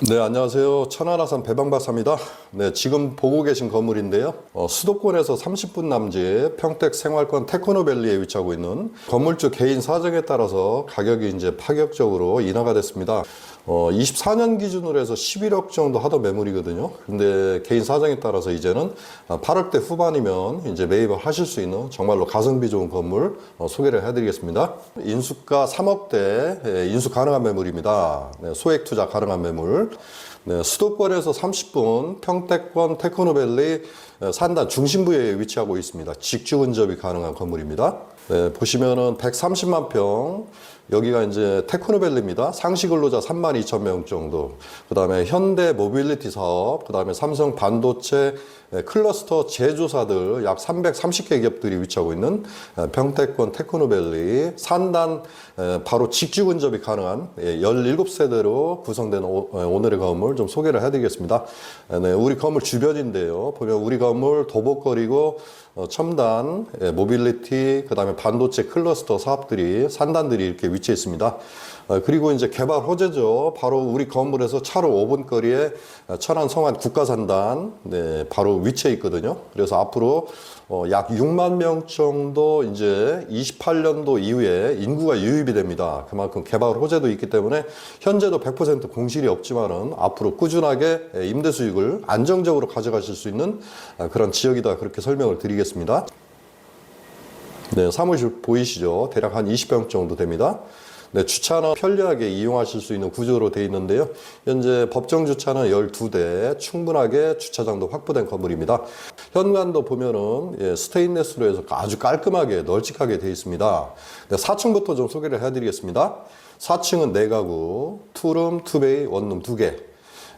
네, 안녕하세요. 천안아산 배방박사입니다. 네, 지금 보고 계신 건물인데요. 어, 수도권에서 30분 남짓 평택 생활권 테크노밸리에 위치하고 있는 건물주 개인 사정에 따라서 가격이 이제 파격적으로 인하가 됐습니다. 어, 24년 기준으로 해서 11억 정도 하던 매물이거든요. 근데 개인 사정에 따라서 이제는 8억대 후반이면 이제 매입을 하실 수 있는 정말로 가성비 좋은 건물 어, 소개를 해드리겠습니다. 인수가 3억대 예, 인수 가능한 매물입니다. 네, 소액 투자 가능한 매물. 네, 수도권에서 30분 평택권 테크노밸리 어, 산단 중심부에 위치하고 있습니다. 직주 근접이 가능한 건물입니다. 네, 보시면은 130만 평 여기가 이제 테크노밸리입니다. 상시 근로자 3만 2천 명 정도. 그 다음에 현대 모빌리티 사업, 그 다음에 삼성 반도체 예, 클러스터 제조사들 약 330개 기업들이 위치하고 있는 예, 평택권 테크노밸리 산단 예, 바로 직주 근접이 가능한 17세대로 구성된 오- 예, 오늘의 건물 좀 소개를 해드리겠습니다. 예, 네, 우리 건물 주변인데요. 보면 우리 건물 도보거리고 어, 첨단, 예, 모빌리티, 그 다음에 반도체 클러스터 사업들이 산단들이 이렇게 위치해 있습니다. 어, 그리고 이제 개발 호재죠. 바로 우리 건물에서 차로 5분 거리에 어, 천안 성안 국가산단 네, 바로 위치해 있거든요. 그래서 앞으로 어, 약 6만 명 정도 이제 28년도 이후에 인구가 유입이 됩니다. 그만큼 개발 호재도 있기 때문에 현재도 100% 공실이 없지만은 앞으로 꾸준하게 예, 임대 수익을 안정적으로 가져가실 수 있는 아, 그런 지역이다 그렇게 설명을 드리겠습니다. 네, 사무실 보이시죠? 대략 한 20평 정도 됩니다. 네, 주차는 편리하게 이용하실 수 있는 구조로 되어 있는데요. 현재 법정 주차는 12대 충분하게 주차장도 확보된 건물입니다. 현관도 보면은 예, 스테인레스로 해서 아주 깔끔하게 널찍하게 되어 있습니다. 네, 4층부터 좀 소개를 해드리겠습니다. 4층은 4가구, 투룸, 투베이, 원룸 2개.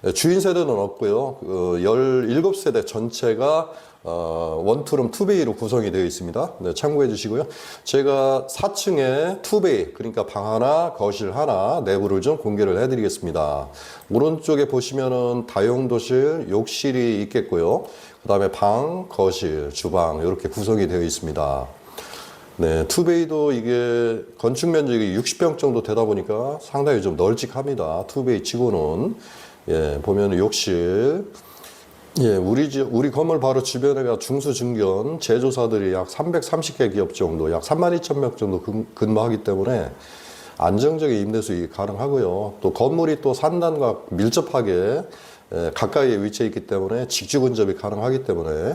예, 주인 세대는 없고요. 어, 17세대 전체가 어, 원투룸 투베이로 구성이 되어 있습니다. 네, 참고해 주시고요. 제가 4층에 투베이, 그러니까 방 하나, 거실 하나, 내부를 좀 공개를 해드리겠습니다. 오른쪽에 보시면은 다용도실, 욕실이 있겠고요. 그 다음에 방, 거실, 주방, 이렇게 구성이 되어 있습니다. 네, 투베이도 이게 건축 면적이 60평 정도 되다 보니까 상당히 좀 널찍합니다. 투베이 치고는 예, 보면 욕실 예, 우리 집 우리 건물 바로 주변에가 중수 중견 제조사들이 약 330개 기업 정도, 약 3만 2천 명 정도 근- 근무하기 때문에 안정적인 임대 수익이 가능하고요. 또 건물이 또 산단과 밀접하게 예, 가까이에 위치해 있기 때문에 직주 근접이 가능하기 때문에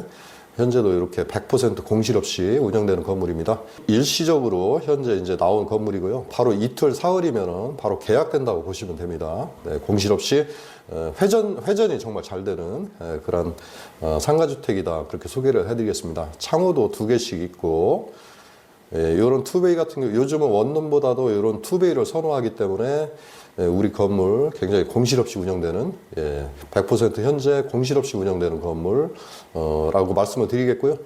현재도 이렇게 100% 공실 없이 운영되는 건물입니다. 일시적으로 현재 이제 나온 건물이고요. 바로 이틀 사흘이면은 바로 계약된다고 보시면 됩니다. 네, 공실 없이 어, 회전 회전이 정말 잘 되는 에, 그런 어, 상가주택이다 그렇게 소개를 해드리겠습니다. 창호도 두 개씩 있고 예, 이런 투베이 같은 경우 요즘은 원룸보다도 이런 투베이를 선호하기 때문에 예, 우리 건물 굉장히 공실 없이 운영되는 예, 100% 현재 공실 없이 운영되는 건물라고 말씀을 드리겠고요.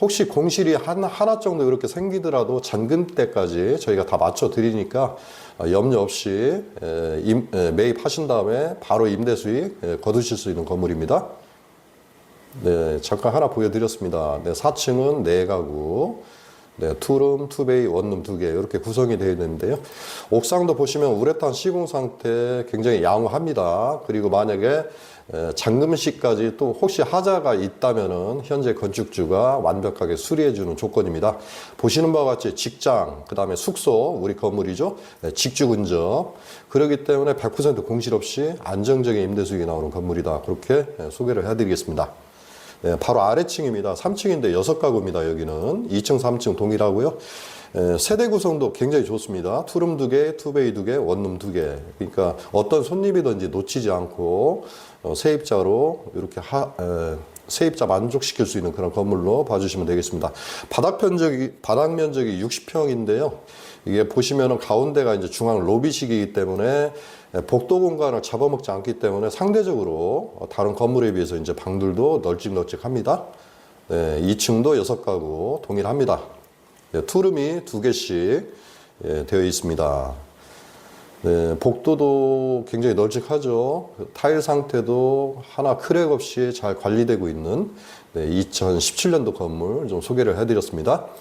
혹시 공실이 하나, 하나 정도 이렇게 생기더라도 잔금 때까지 저희가 다 맞춰 드리니까 아, 염려 없이 예, 임- 예, 매입하신 다음에 바로 임대 수익 예, 거두실 수 있는 건물입니다. 네, 잠깐 하나 보여드렸습니다. 네, 4층은 4가구, 네, 투룸, 투베이, 원룸 두 개 이렇게 구성이 되어 있는데요. 옥상도 보시면 우레탄 시공 상태 굉장히 양호합니다. 그리고 만약에 에, 잠금식까지 또 혹시 하자가 있다면은 현재 건축주가 완벽하게 수리해주는 조건입니다. 보시는 바와 같이 직장, 그 다음에 숙소, 우리 건물이죠. 네, 직주 근접. 그렇기 때문에 100% 공실 없이 안정적인 임대 수익이 나오는 건물이다. 그렇게 에, 소개를 해드리겠습니다. 네, 바로 아래층입니다. 3층인데 6가구입니다. 여기는 2층, 3층 동일하고요. 에, 세대 구성도 굉장히 좋습니다. 투룸 2개, 투베이 2개, 원룸 2개. 그러니까 어떤 손님이든지 놓치지 않고 어, 세입자로 이렇게 하, 에, 세입자 만족시킬 수 있는 그런 건물로 봐주시면 되겠습니다. 바닥 면적이 바닥 면적이 60평인데요. 이게 보시면은 가운데가 이제 중앙 로비식이기 때문에 복도 공간을 잡아먹지 않기 때문에 상대적으로 어, 다른 건물에 비해서 이제 방들도 널찍널찍합니다. 네, 2층도 6가구 동일합니다. 네, 투룸이 두 개씩 예, 되어 있습니다. 네, 복도도 굉장히 널찍하죠. 그 타일 상태도 하나 크랙 없이 잘 관리되고 있는 네, 2017년도 건물 좀 소개를 해드렸습니다.